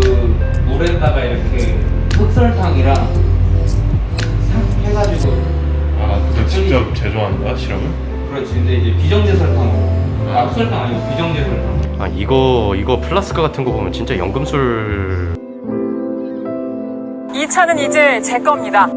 그 물에다가 이렇게 흑설탕이랑 싹 해가지고 아, 그거 그 직접 제조한다 시럽을? 그렇지. 근데 이제 비정제 설탕으로. 아. 아, 흑설탕 아니고 비정제 설탕. 아 이거 이거 플라스카 같은 거 보면 진짜 연금술. 이 차는 이제 제 겁니다.